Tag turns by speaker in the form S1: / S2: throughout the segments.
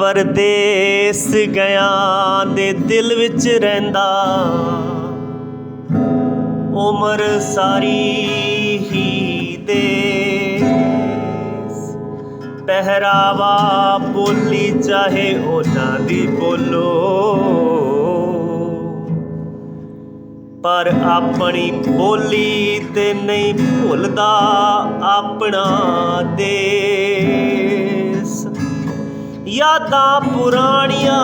S1: ਪਰਦੇਸ ਗਿਆ ਦੇ ਦਿਲ ਵਿੱਚ ਰਹਿੰਦਾ। ਉਮਰ ਸਾਰੀ ਹੀ ਦੇ ਪਹਿਰਾਵਾ ਬੋਲੀ ਚਾਹੇ ਉਹਨਾਂ ਦੀ ਬੋਲੋ। ਪਰ ਆਪਣੀ ਬੋਲੀ ਤੇ ਨਹੀਂ ਭੁੱਲਦਾ ਆਪਣਾ ਦੇ ਯਾਦਾਂ ਪੁਰਾਣੀਆਂ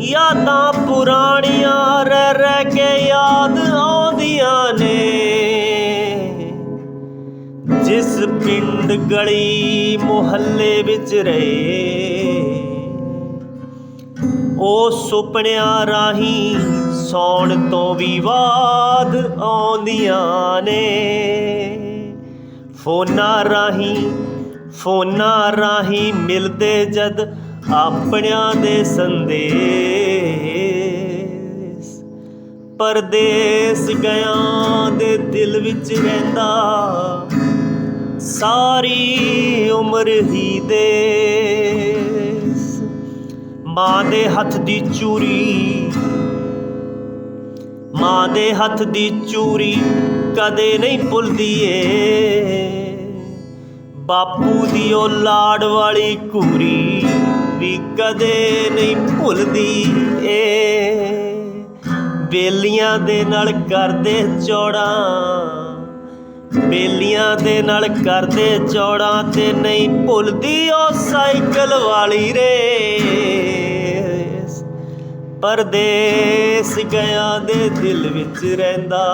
S1: ਯਾਦਾਂ ਪੁਰਾਣੀਆਂ ਰਹਿ ਰਹਿ ਕੇ ਯਾਦ ਆਉਂਦੀਆਂ ਨੇ। ਜਿਸ ਪਿੰਡ ਗਲੀ ਮੁਹੱਲੇ ਵਿੱਚ ਰਹੇ, ਉਹ ਸੁਪਨਿਆਂ ਰਾਹੀਂ ਸੌਣ ਤੋਂ ਵੀ ਬਾਅਦ ਆਉਂਦੀਆਂ ਨੇ। ਫੋਨਾਂ ਰਾਹੀਂ ਫੋਨਾਂ ਰਾਹੀਂ ਮਿਲਦੇ ਜਦ ਆਪਣਿਆਂ ਦੇ ਸੰਦੇਸ। ਪਰਦੇਸ ਗਿਆ ਦੇ ਦਿਲ ਵਿੱਚ ਰਹਿੰਦਾ, ਸਾਰੀ ਉਮਰ ਹੀ ਦੇਸ। ਮਾਂ ਦੇ ਹੱਥ ਦੀ ਚੂਰੀ, ਮਾਂ ਦੇ ਹੱਥ ਦੀ ਚੂਰੀ ਕਦੇ ਨਹੀਂ ਭੁੱਲਦੀ ਏ। ਬਾਪੂ ਦੀ ਉਹ ਲਾੜ ਵਾਲੀ ਕੂਰੀ ਵੀ ਕਦੇ ਨਹੀਂ ਭੁੱਲਦੀ ਏ। ਬੇਲੀਆਂ ਦੇ ਨਾਲ ਕਰਦੇ ਚੌੜਾਂ, ਬੇਲੀਆਂ ਦੇ ਨਾਲ ਕਰਦੇ ਚੌੜਾਂ ਤੇ ਨਹੀਂ ਭੁੱਲਦੀ ਉਹ ਸਾਈਕਲ ਵਾਲੀ ਰੇ ਪਰਦੇਸ ਗਿਆ ਦੇ ਦਿਲ ਵਿੱਚ ਰਹਿੰਦਾ।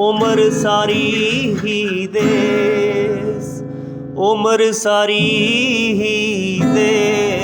S1: ਉਮਰ ਸਾਰੀ ਹੀ ਦੇਸ ਉਮਰ ਸਾਰੀ ਹੀ ਦੇਸ।